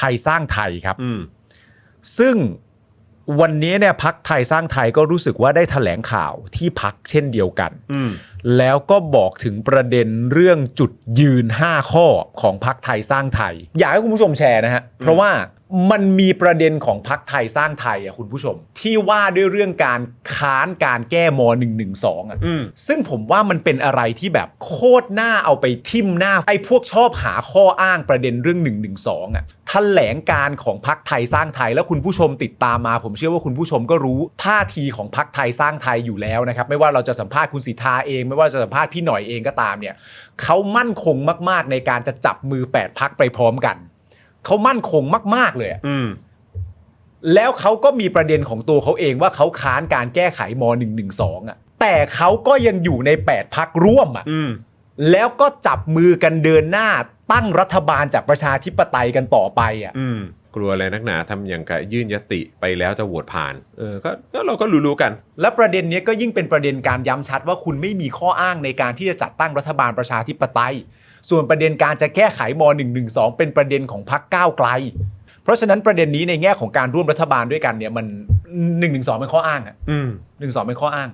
ไทยสร้างไทยครับ อืม ซึ่งวันนี้เนี่ยพักไทยสร้างไทยก็รู้สึกว่าได้แถลงข่าวที่พักเช่นเดียวกัน อืม แล้วก็บอกถึงประเด็นเรื่องจุดยืน 5 ข้อของพักไทยสร้างไทย อยากให้คุณผู้ชมแชร์นะฮะ เพราะว่า มันมีประเด็นของพักไทยสร้างไทยอะคุณผู้ชม ที่ว่าด้วยเรื่องการค้านการแก้ม .112 อะอืมซึ่งผมว่ามันเป็นอะไรที่แบบโคตรหน้าเอาไปทิมหน้าไอ้พวกชอบหาข้ออ้างประเด็นเรื่อง1 1 2อะแถลงการของพักไทยสร้างไทยแล้วคุณผู้ชมติดตามมา ผมเชื่อว่าคุณผู้ชมก็รู้ท่าทีของพักไทยสร้างไทยอยู่แล้วนะครับไม่ว่าเราจะสัมภาษณ์คุณสิทธาเอง ไม่ว่าจะสัมภาษณ์พี่หน่อยเองก็ตามเนี่ยเขามั่นคงมาก ๆ ในการจะจับมือ8พักไปพร้อมกัน เขามั่นคงมาก ๆ เลยอะอืม แล้วเขาก็มีประเด็นของตัวเขาเองว่าเขาค้านการแก้ไขม .112 อะ แต่เขาก็ยังอยู่ใน 8 พักร่วมอะ อืม แล้วก็จับมือกันเดินหน้า ตั้งรัฐบาลจากประชาธิปไตยกันต่อไปอะ อืมกลัวอะไรนักหนาทำอย่างกับยื่นยติไปแล้วจะโหวตผ่าน เออก็ก็เราก็รู้ๆกัน และประเด็นเนี้ยก็ยิ่งเป็นประเด็นการย้ำชัดว่าคุณไม่มีข้ออ้างในการที่จะจัดตั้งรัฐบาลประชาธิปไตย ส่วนประเด็นการจะแก้ไขม .112 เป็นประเด็นของพรรคก้าวไกล เพราะฉะนั้นประเด็นนี้ในแง่ของการร่วมรัฐบาลด้วยกันเนี่ยมัน1นึเป็นข้ออ้างอะอืม1นึเป็นข้ออ้าง